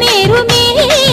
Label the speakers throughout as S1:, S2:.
S1: మేరు మేరు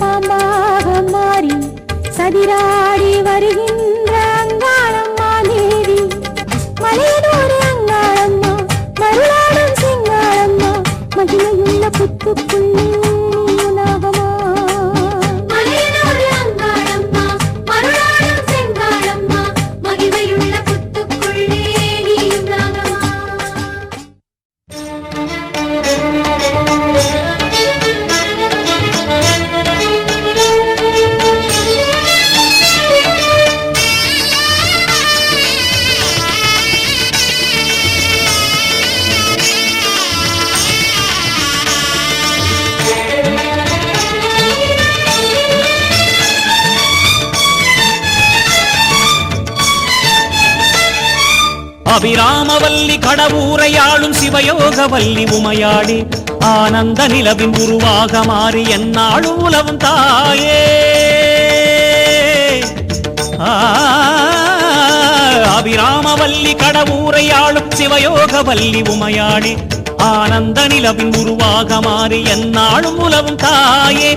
S1: பாம்பாக மாறி சதிராடி வருகின்ற
S2: அபிராமவல்லி கடவுரையாளும் சிவயோக வல்லி உமையாடி ஆனந்த நிலவின் உருவாக மாறி என்னாலும் உலவும் தாயே. அபிராமவல்லி கடவுரையாளும் சிவயோக வல்லி உமையாடி ஆனந்த நிலவின் உருவாக மாறி என்னாலும் உலவும் தாயே.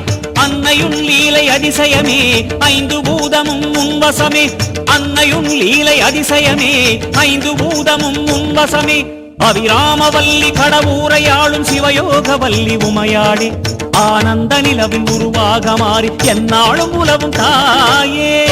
S2: அதிசயமே. ஐந்து பூதமும் முன்வசமே அன்னையும் லீலை அதிசயமே. ஐந்து பூதமும் முன்வசமே அவிராமவல்லி கடவுரையாளும் சிவயோக வல்லி உமையாடி ஆனந்த நிலவின் உருவாக மாறி என்னாலும் உலவும் தாயே.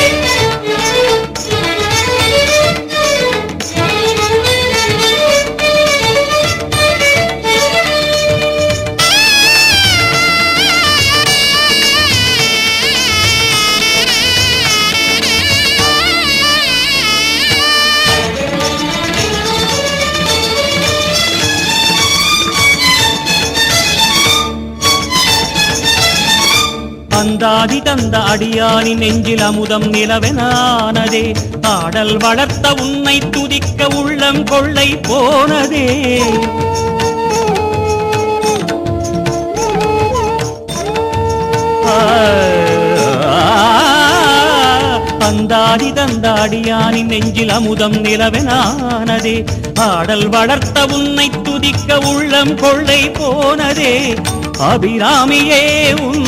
S2: அந்தாதி தந்த அடியானி நெஞ்சில் அமுதம் நிலவெனானதே பாடல் வளர்த்த உன்னை துதிக்க உள்ளம் கொள்ளை போனதே. அந்தாதி தந்தாடியானி நெஞ்சில் அமுதம் நிலவெனானதே பாடல் வளர்த்த உன்னை துதிக்க உள்ளம் கொள்ளை போனதே. அபிராமியே உன்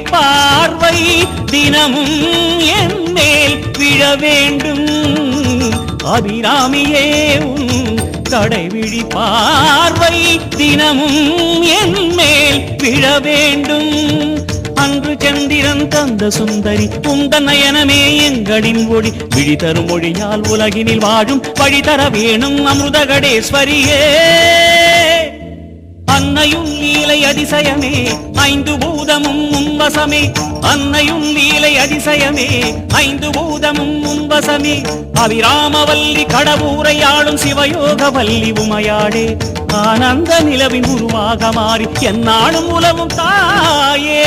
S2: பார்வை தினமும் என் மேல் விழ வேண்டும். அபிராமியே உன் கடைவிழி பார்வை தினமும் என் மேல் விழ வேண்டும். அன்று சந்திரன் தந்த சுந்தரி உந்த நயனமே எங்களின் ஒளி. விழி தரும் மொழியால் உலகினில் வாழும் வழி தர வேணும் அமிர்தகடேஸ்வரியே அன்னையும் லீலை அதிசயமே ஐந்து பூதமும் முன்வசமே அன்னையும் லீலை அதிசயமே ஐந்து பூதமும் முன்வசமே அவிராமவல்லி கடவுரையாளும் சிவயோக வல்லி உமையாடே ஆனந்த நிலவின் உருவாக மாறி என்னாலும் உலவும் தாயே.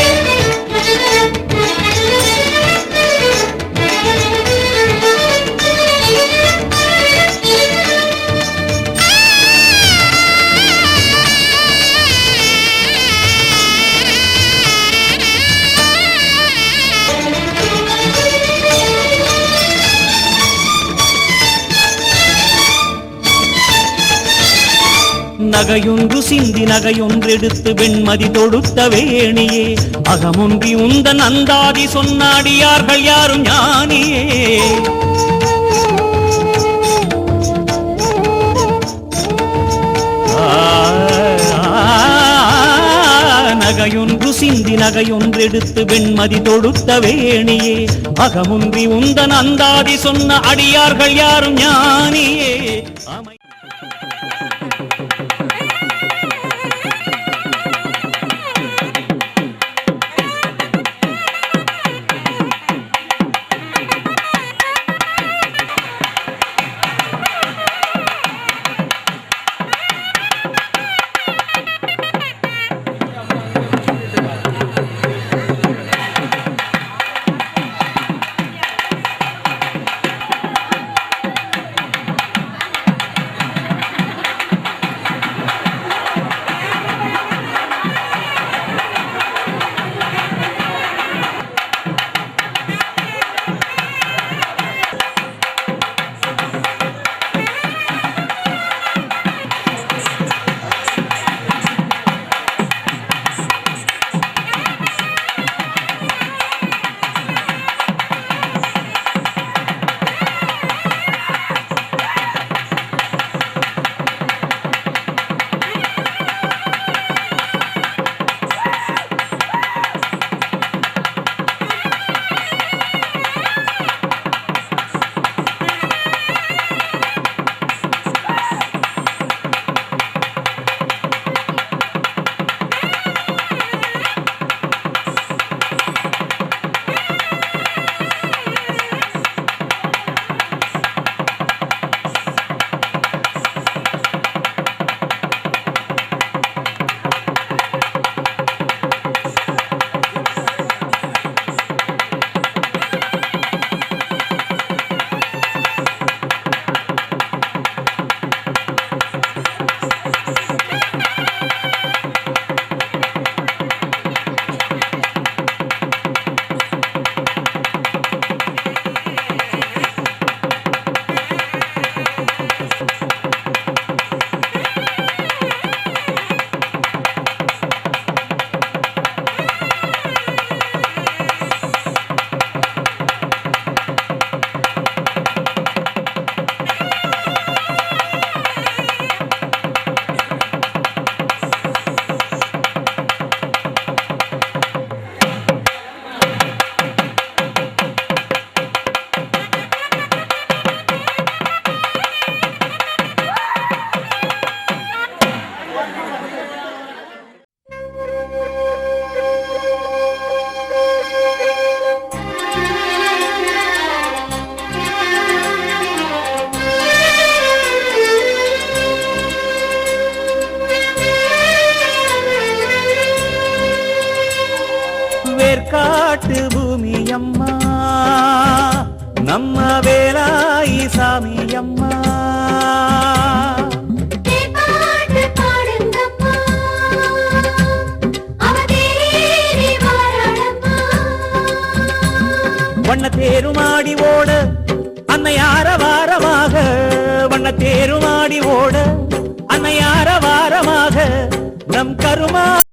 S2: நகையொன்று சிந்தி நகையொன்றெடுத்து வெண்மதி தொடுத்த வேணியே. அகமொன்றி உந்த நந்தாதி சொன்னாடியார்கள் யாரும் ஞானியே. நகையொன்று சிந்தி நகையொன்றெடுத்து வெண்மதி தொடுத்த வேணியே. அகமுன்றி உந்தன் அந்தாதி சொன்ன அடியார்கள் யாரும் ஞானியே. வேர்க்காட்டு பூமி அம்மா நம்ம வேலாயி சாமி அம்மா வண்ண தேருமாடி ஓட. அன்னையார வாரமாக. வண்ண தேருமாடி ஓட. அன்னையார வாரமாக. நம் கருமா